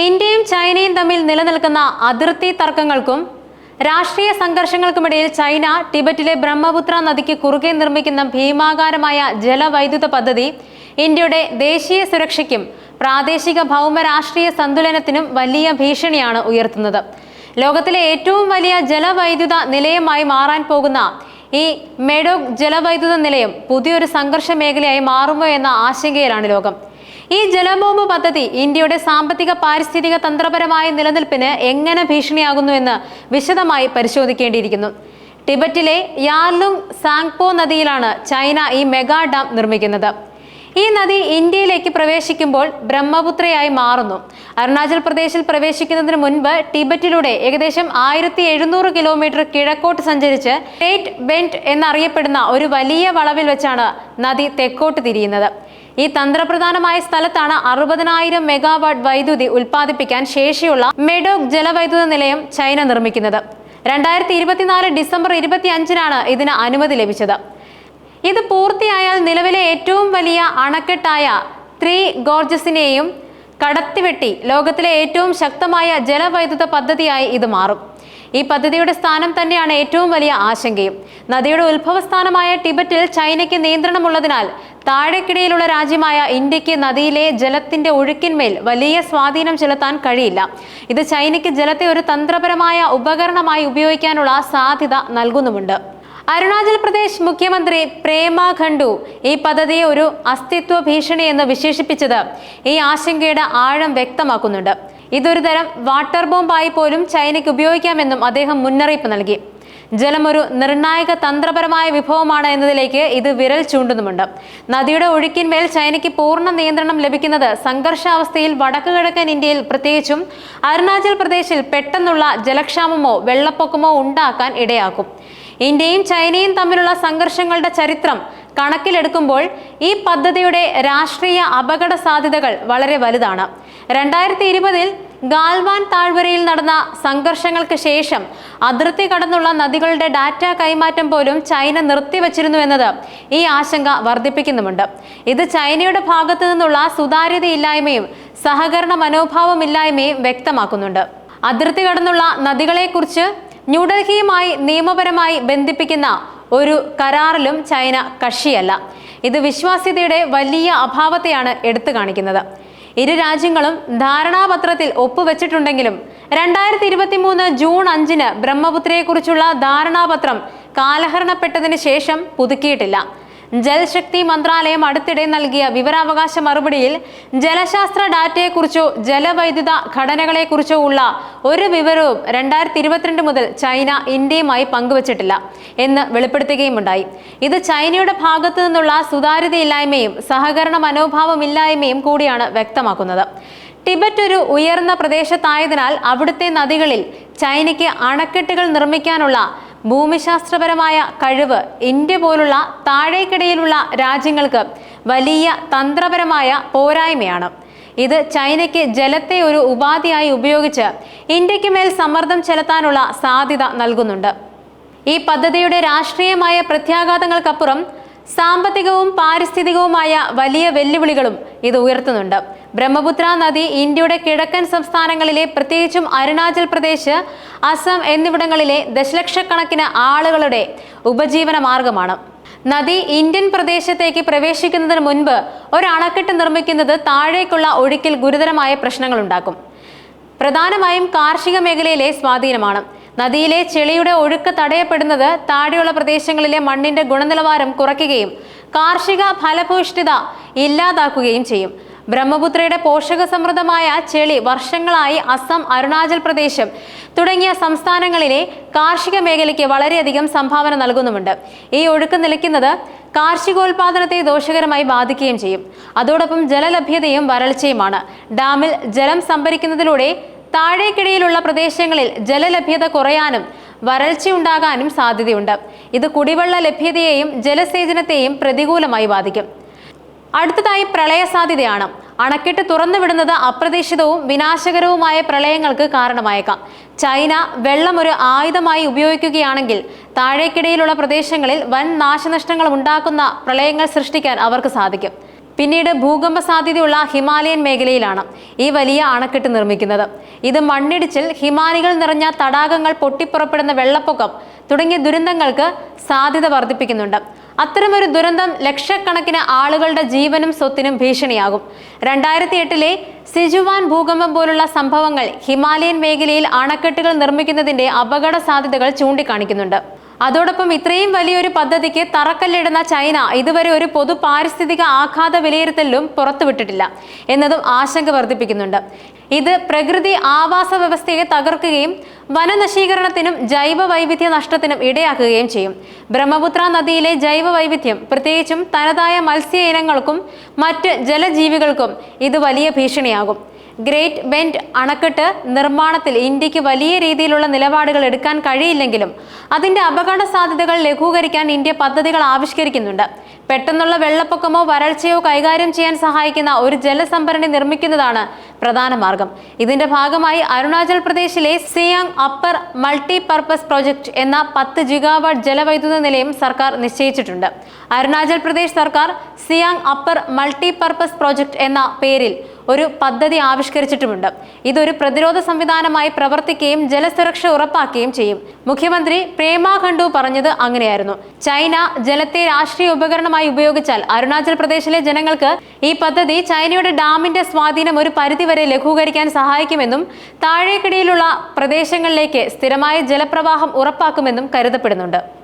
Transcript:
ഇന്ത്യയും ചൈനയും തമ്മിൽ നിലനിൽക്കുന്ന അതിർത്തി തർക്കങ്ങൾക്കും രാഷ്ട്രീയ സംഘർഷങ്ങൾക്കുമിടയിൽ ചൈന ടിബറ്റിലെ ബ്രഹ്മപുത്ര നദിക്ക് കുറുകെ നിർമ്മിക്കുന്ന ഭീമാകാരമായ ജലവൈദ്യുത പദ്ധതി ഇന്ത്യയുടെ ദേശീയ സുരക്ഷയ്ക്കും പ്രാദേശിക ഭൗമ രാഷ്ട്രീയ സന്തുലനത്തിനും വലിയ ഭീഷണിയാണ് ഉയർത്തുന്നത്. ലോകത്തിലെ ഏറ്റവും വലിയ ജലവൈദ്യുത നിലയമായി മാറാൻ പോകുന്ന ഈ മെഡോക് ജലവൈദ്യുത നിലയം പുതിയൊരു സംഘർഷ മേഖലയായി മാറുമോ എന്ന ആശങ്കയിലാണ് ലോകം. ഈ ജലബോംബ് പദ്ധതി ഇന്ത്യയുടെ സാമ്പത്തിക പാരിസ്ഥിതിക തന്ത്രപരമായ നിലനിൽപ്പിന് എങ്ങനെ ഭീഷണിയാകുന്നു എന്ന് വിശദമായി പരിശോധിക്കേണ്ടിയിരിക്കുന്നു. ടിബറ്റിലെ യാർലുങ് സാങ്പോ നദിയിലാണ് ചൈന ഈ മെഗാ ഡാം നിർമ്മിക്കുന്നത്. ഈ നദി ഇന്ത്യയിലേക്ക് പ്രവേശിക്കുമ്പോൾ ബ്രഹ്മപുത്രയായി മാറുന്നു. അരുണാചൽ പ്രദേശിൽ പ്രവേശിക്കുന്നതിന് മുൻപ് ടിബറ്റിലൂടെ ഏകദേശം ആയിരത്തി എഴുന്നൂറ് കിലോമീറ്റർ കിഴക്കോട്ട് സഞ്ചരിച്ച് ടേറ്റ് ബെന്റ് എന്നറിയപ്പെടുന്ന ഒരു വലിയ വളവിൽ വെച്ചാണ് നദി തെക്കോട്ട് തിരിയുന്നത്. ഈ തന്ത്രപ്രധാനമായ സ്ഥലത്താണ് അറുപതിനായിരം മെഗാവാട്ട് വൈദ്യുതി ഉൽപ്പാദിപ്പിക്കാൻ ശേഷിയുള്ള മെഡോക് ജലവൈദ്യുത നിലയം ചൈന നിർമ്മിക്കുന്നത്. രണ്ടായിരത്തി ഇരുപത്തിനാല് ഡിസംബർ ഇരുപത്തി അഞ്ചിനാണ് ഇതിന് അനുമതി ലഭിച്ചത്. ഇത് പൂർത്തിയായാൽ നിലവിലെ ഏറ്റവും വലിയ അണക്കെട്ടായ ത്രീ ഗോർജസിനെയും കടത്തിവെട്ടി ലോകത്തിലെ ഏറ്റവും ശക്തമായ ജലവൈദ്യുത പദ്ധതിയായി ഇത് മാറും. ഈ പദ്ധതിയുടെ സ്ഥാനം തന്നെയാണ് ഏറ്റവും വലിയ ആശങ്കയും. നദിയുടെ ഉത്ഭവസ്ഥാനമായ ടിബറ്റിൽ ചൈനയ്ക്ക് നിയന്ത്രണമുള്ളതിനാൽ താഴെക്കിടയിലുള്ള രാജ്യമായ ഇന്ത്യയ്ക്ക് നദിയിലെ ജലത്തിന്റെ ഒഴുക്കിന്മേൽ വലിയ സ്വാധീനം ചെലുത്താൻ കഴിയില്ല. ഇത് ചൈനയ്ക്ക് ജലത്തെ ഒരു തന്ത്രപരമായ ഉപകരണമായി ഉപയോഗിക്കാനുള്ള സാധ്യത നൽകുന്നുമുണ്ട്. അരുണാചൽ പ്രദേശ് മുഖ്യമന്ത്രി പ്രേമ ഖണ്ഡു ഈ പദ്ധതിയെ ഒരു അസ്തിത്വ ഭീഷണി എന്ന് വിശേഷിപ്പിച്ചത് ഈ ആശങ്കയുടെ ആഴം വ്യക്തമാക്കുന്നുണ്ട്. ഇതൊരു തരം വാട്ടർ ബോംബായി പോലും ചൈനയ്ക്ക് ഉപയോഗിക്കാമെന്നും അദ്ദേഹം മുന്നറിയിപ്പ് നൽകി. ജലം ഒരു നിർണായക തന്ത്രപരമായ വിഭവമാണ് എന്നതിലേക്ക് ഇത് വിരൽ ചൂണ്ടുന്നുമുണ്ട്. നദിയുടെ ഒഴുക്കിന്മേൽ ചൈനയ്ക്ക് പൂർണ നിയന്ത്രണം ലഭിക്കുന്നത് സംഘർഷാവസ്ഥയിൽ വടക്ക് കിഴക്കൻ ഇന്ത്യയിൽ പ്രത്യേകിച്ചും അരുണാചൽ പ്രദേശിൽ പെട്ടെന്നുള്ള ജലക്ഷാമമോ വെള്ളപ്പൊക്കമോ ഉണ്ടാക്കാൻ ഇടയാക്കും. ഇന്ത്യയും ചൈനയും തമ്മിലുള്ള സംഘർഷങ്ങളുടെ ചരിത്രം കണക്കിലെടുക്കുമ്പോൾ ഈ പദ്ധതിയുടെ രാഷ്ട്രീയ അപകട സാധ്യതകൾ വളരെ വലുതാണ്. രണ്ടായിരത്തി ഇരുപതിൽ ഗാൽവാൻ താഴ്വരയിൽ നടന്ന സംഘർഷങ്ങൾക്ക് ശേഷം അതിർത്തി കടന്നുള്ള നദികളുടെ ഡാറ്റ കൈമാറ്റം പോലും ചൈന നിർത്തിവച്ചിരുന്നു എന്നത് ഈ ആശങ്ക വർദ്ധിപ്പിക്കുന്നുമുണ്ട്. ഇത് ചൈനയുടെ ഭാഗത്തു നിന്നുള്ള സുതാര്യതയില്ലായ്മയും സഹകരണ മനോഭാവമില്ലായ്മയും വ്യക്തമാക്കുന്നുണ്ട്. അതിർത്തി കടന്നുള്ള നദികളെക്കുറിച്ച് ന്യൂഡൽഹിയുമായി നിയമപരമായി ബന്ധിപ്പിക്കുന്ന ഒരു കരാറിലും ചൈന കക്ഷിയല്ല. ഇത് വിശ്വാസ്യതയുടെ വലിയ അഭാവത്തെയാണ് എടുത്തു കാണിക്കുന്നത്. ഇരു രാജ്യങ്ങളും ധാരണാപത്രത്തിൽ ഒപ്പുവെച്ചിട്ടുണ്ടെങ്കിലും രണ്ടായിരത്തി ഇരുപത്തി മൂന്ന് ജൂൺ അഞ്ചിന് ബ്രഹ്മപുത്രയെക്കുറിച്ചുള്ള ധാരണാപത്രം കാലഹരണപ്പെട്ടതിന് ശേഷം പുതുക്കിയിട്ടില്ല. ജൽശക്തി മന്ത്രാലയം അടുത്തിടെ നൽകിയ വിവരാവകാശ മറുപടിയിൽ ജലശാസ്ത്ര ഡാറ്റയെക്കുറിച്ചോ ജലവൈദ്യുത ഘടനകളെക്കുറിച്ചോ ഉള്ള ഒരു വിവരവും രണ്ടായിരത്തി ഇരുപത്തിരണ്ട് മുതൽ ചൈന ഇന്ത്യയുമായി പങ്കുവച്ചിട്ടില്ല എന്ന് വെളിപ്പെടുത്തുകയുമുണ്ടായി. ഇത് ചൈനയുടെ ഭാഗത്തു നിന്നുള്ള സുതാര്യതയില്ലായ്മയും സഹകരണ മനോഭാവമില്ലായ്മയും കൂടിയാണ് വ്യക്തമാക്കുന്നത്. ടിബറ്റ് ഒരു ഉയർന്ന പ്രദേശത്തായതിനാൽ അവിടുത്തെ നദികളിൽ ചൈനയ്ക്ക് അണക്കെട്ടുകൾ നിർമ്മിക്കാനുള്ള ഭൂമിശാസ്ത്രപരമായ കഴിവ് ഇന്ത്യ പോലുള്ള താഴേക്കിടയിലുള്ള രാജ്യങ്ങൾക്ക് വലിയ തന്ത്രപരമായ പോരായ്മയാണ്. ഇത് ചൈനയ്ക്ക് ജലത്തെ ഒരു ഉപാധിയായി ഉപയോഗിച്ച് ഇന്ത്യയ്ക്ക് മേൽ സമ്മർദ്ദം ചെലുത്താനുള്ള സാധ്യത നൽകുന്നുണ്ട്. ഈ പദ്ധതിയുടെ രാഷ്ട്രീയമായ പ്രത്യാഘാതങ്ങൾക്കപ്പുറം സാമ്പത്തികവും പാരിസ്ഥിതികവുമായ വലിയ വെല്ലുവിളികളും ഇത് ഉയർത്തുന്നുണ്ട്. ബ്രഹ്മപുത്ര നദി ഇന്ത്യയുടെ കിഴക്കൻ സംസ്ഥാനങ്ങളിലെ പ്രത്യേകിച്ചും അരുണാചൽ പ്രദേശ് അസം എന്നിവിടങ്ങളിലെ ദശലക്ഷക്കണക്കിന് ആളുകളുടെ ഉപജീവന മാർഗമാണ്. നദി ഇന്ത്യൻ പ്രദേശത്തേക്ക് പ്രവേശിക്കുന്നതിന് മുൻപ് ഒരു അണക്കെട്ട് നിർമ്മിക്കുന്നത് താഴേക്കുള്ള ഒഴുക്കിൽ ഗുരുതരമായ പ്രശ്നങ്ങൾ ഉണ്ടാക്കും പ്രധാനമായും കാർഷിക മേഖലയിലെ സ്വാധീനമാണ്. നദിയിലെ ചെളിയുടെ ഒഴുക്ക് തടയപ്പെടുന്നത് താഴെയുള്ള പ്രദേശങ്ങളിലെ മണ്ണിന്റെ ഗുണനിലവാരം കുറയ്ക്കുകയും കാർഷിക ഫലഭൂഷ്ഠിത ഇല്ലാതാക്കുകയും ചെയ്യും. ബ്രഹ്മപുത്രയുടെ പോഷക സമൃദ്ധമായ ചെളി വർഷങ്ങളായി അസം അരുണാചൽ പ്രദേശം തുടങ്ങിയ സംസ്ഥാനങ്ങളിലെ കാർഷിക മേഖലയ്ക്ക് വളരെയധികം സംഭാവന നൽകുന്നുമുണ്ട്. ഈ ഒഴുക്ക് നിലയ്ക്കുന്നത് കാർഷികോൽപാദനത്തെ ദോഷകരമായി ബാധിക്കുകയും ചെയ്യും. അതോടൊപ്പം ജലലഭ്യതയും വരൾച്ചയുമാണ്. ഡാമിൽ ജലം സംഭരിക്കുന്നതിലൂടെ താഴേക്കിടയിലുള്ള പ്രദേശങ്ങളിൽ ജലലഭ്യത കുറയാനും വരൾച്ചയുണ്ടാകാനും സാധ്യതയുണ്ട്. ഇത് കുടിവെള്ള ലഭ്യതയെയും ജലസേചനത്തെയും പ്രതികൂലമായി ബാധിക്കും. അടുത്തതായി പ്രളയ സാധ്യതയാണ് അണക്കെട്ട് തുറന്നുവിടുന്നത് അപ്രതീക്ഷിതവും വിനാശകരവുമായ പ്രളയങ്ങൾക്ക് കാരണമായേക്കാം. ചൈന വെള്ളം ഒരു ആയുധമായി ഉപയോഗിക്കുകയാണെങ്കിൽ താഴേക്കിടയിലുള്ള പ്രദേശങ്ങളിൽ വൻ നാശനഷ്ടങ്ങൾ ഉണ്ടാക്കുന്ന പ്രളയങ്ങൾ സൃഷ്ടിക്കാൻ അവർക്ക് സാധിക്കും. പിന്നീട് ഭൂകമ്പ സാധ്യതയുള്ള ഹിമാലയൻ മേഖലയിലാണ് ഈ വലിയ അണക്കെട്ട് നിർമ്മിക്കുന്നത്. ഇത് മണ്ണിടിച്ചിൽ ഹിമാനികൾ നിറഞ്ഞ തടാകങ്ങൾ പൊട്ടിപ്പുറപ്പെടുന്ന വെള്ളപ്പൊക്കം തുടങ്ങിയ ദുരന്തങ്ങൾക്ക് സാധ്യത വർദ്ധിപ്പിക്കുന്നുണ്ട്. അത്തരമൊരു ദുരന്തം ലക്ഷക്കണക്കിന് ആളുകളുടെ ജീവനും സ്വത്തിനും ഭീഷണിയാകും. രണ്ടായിരത്തി എട്ടിലെ സിജുവാൻ ഭൂകമ്പം പോലുള്ള സംഭവങ്ങൾ ഹിമാലയൻ മേഖലയിൽ അണക്കെട്ടുകൾ നിർമ്മിക്കുന്നതിന്റെ അപകട സാധ്യതകൾ ചൂണ്ടിക്കാണിക്കുന്നുണ്ട്. അതോടൊപ്പം ഇത്രയും വലിയൊരു പദ്ധതിക്ക് തറക്കല്ലിടുന്ന ചൈന ഇതുവരെ ഒരു പൊതു പാരിസ്ഥിതിക ആഘാത വിലയിരുത്തലിലും പുറത്തുവിട്ടിട്ടില്ല എന്നതും ആശങ്ക വർദ്ധിപ്പിക്കുന്നുണ്ട്. ഇത് പ്രകൃതി ആവാസ വ്യവസ്ഥയെ തകർക്കുകയും വനനശീകരണത്തിനും ജൈവ വൈവിധ്യ നഷ്ടത്തിനും ഇടയാക്കുകയും ചെയ്യും. ബ്രഹ്മപുത്ര നദിയിലെ ജൈവ വൈവിധ്യം പ്രത്യേകിച്ചും തനതായ മത്സ്യ ഇനങ്ങൾക്കും മറ്റ് ജലജീവികൾക്കും ഇത് വലിയ ഭീഷണിയാകും. ഗ്രേറ്റ് ബെൻഡ് അണക്കെട്ട് നിർമ്മാണത്തിൽ ഇന്ത്യയ്ക്ക് വലിയ രീതിയിലുള്ള നിലപാടുകൾ എടുക്കാൻ കഴിയില്ലെങ്കിലും അതിന്റെ അപകട സാധ്യതകൾ ലഘൂകരിക്കാൻ ഇന്ത്യ പദ്ധതികൾ ആവിഷ്കരിക്കുന്നുണ്ട്. പെട്ടെന്നുള്ള വെള്ളപ്പൊക്കമോ വരൾച്ചയോ കൈകാര്യം ചെയ്യാൻ സഹായിക്കുന്ന ഒരു ജലസംഭരണി നിർമ്മിക്കുന്നതാണ് പ്രധാന മാർഗം. ഇതിന്റെ ഭാഗമായി അരുണാചൽ പ്രദേശിലെ Siang upper multi purpose project എന്ന പത്ത് ജിഗാവാട്ട് ജലവൈദ്യുത നിലയം സർക്കാർ നിശ്ചയിച്ചിട്ടുണ്ട്. അരുണാചൽ പ്രദേശ് സർക്കാർ Siang upper multi purpose project എന്ന പേരിൽ ഒരു പദ്ധതി ആവിഷ്കരിച്ചിട്ടുമുണ്ട്. ഇതൊരു പ്രതിരോധ സംവിധാനമായി പ്രവർത്തിക്കുകയും ജലസുരക്ഷ ഉറപ്പാക്കുകയും ചെയ്യും. മുഖ്യമന്ത്രി പ്രേമ ഖണ്ഡു പറഞ്ഞത് അങ്ങനെയായിരുന്നു. ചൈന ജലത്തെ രാഷ്ട്രീയ ഉപകരണമായി ഉപയോഗിച്ചാൽ അരുണാചൽ പ്രദേശിലെ ജനങ്ങൾക്ക് ഈ പദ്ധതി ചൈനയുടെ ഡാമിന്റെ സ്വാധീനം ഒരു പരിധിവരെ ലഘൂകരിക്കാൻ സഹായിക്കുമെന്നും താഴേക്കിടയിലുള്ള പ്രദേശങ്ങളിലേക്ക് സ്ഥിരമായ ജലപ്രവാഹം ഉറപ്പാക്കുമെന്നും കരുതപ്പെടുന്നുണ്ട്.